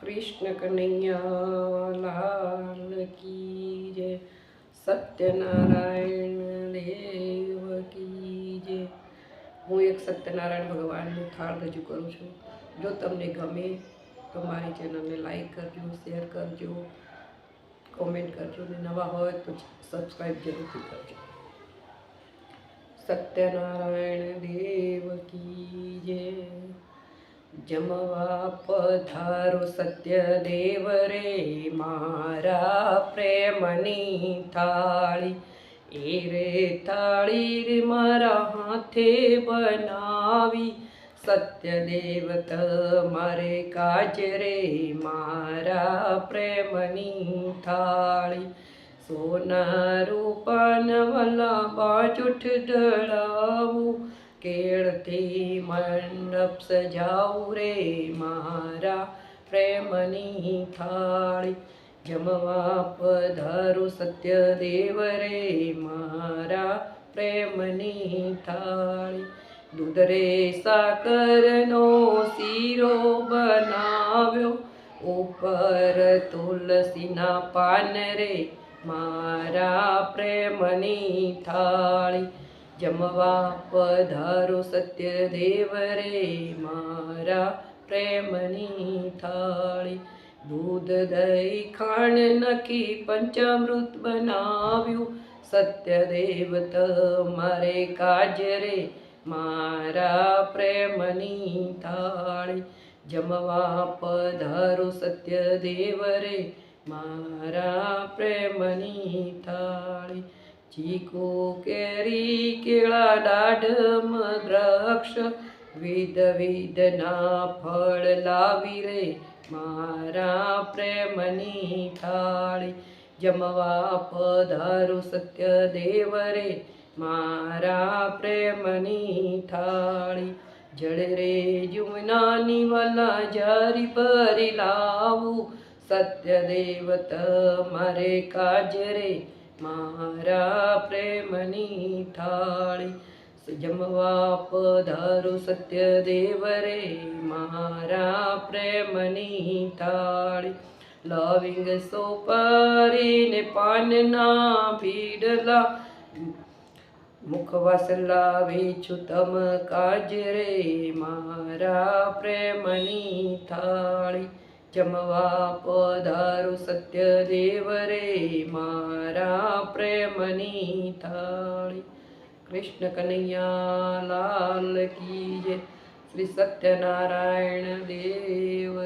કૃષ્ણ કનૈયા, લાલ કી જય, સત્યનારાયણ દેવ કી હું એક સત્યનારાયણ ભગવાનનું થાળ રજૂ કરું છું. જો તમને ગમે તો મારી ચેનલને લાઈક કરજો, શેર કરજો, કોમેન્ટ કરજો ને નવા હોય તો સબસ્ક્રાઈબ જરૂરથી કરજો. સત્યનારાયણ દેવ કી જય. જમવા પધારો સત્ય દેવ રે મારા પ્રેમની થાળી એ રે થાળી રે મારા હાથે બનાવી સત્યદેવ તમારે કાજ રે મારા પ્રેમની થાળી સોના રૂપન વલા બાજુઠ ઢળાવું કેળથી મંડપ સજાવું રે મારા પ્રેમની થાળી. જમવા પધારું સત્યદેવ રે મારા પ્રેમની થાળી. દૂધ રે સાકરનો શીરો બનાવ્યો. ઉપર તુલસીના પાન રે મારા પ્રેમની થાળી. જમવા પધારો સત્યદેવ રે મારા પ્રેમની થાળી દૂધ દહીં ખાંડ નખી પંચામૃત બનાવ્યું સત્યદેવ તમારે કાજ રે મારા પ્રેમની થાળી જમવા પધારો સત્યદેવ રે મારા પ્રેમની થાળી ચીકુ કેરી, કેળા, દાઢમ, દ્રક્ષ, વિધ વિધના ફળ લાવી રે મારા પ્રેમની થાળી. જમવા પધારું સત્યદેવ રે મારા પ્રેમની થાળી. જળ રે જુમનાની વલા જારી ભરી લાવું. સત્યદેવ તમારે કાજ રે મારા પ્રેમની થાળી. જમવા પધારો સત્ય દેવ રે મારા પ્રેમની થાળી. લવિંગ સોપારીને પાનના ભીડલા. મુખવાસ લાવી છું તમ કાજ રે મારા પ્રેમની થાળી. જમવા પધારું સત્યદેવ રે મારા પ્રેમની થાળી કૃષ્ણ કનૈયા લાલ કી જય શ્રી સત્યનારાયણ દેવ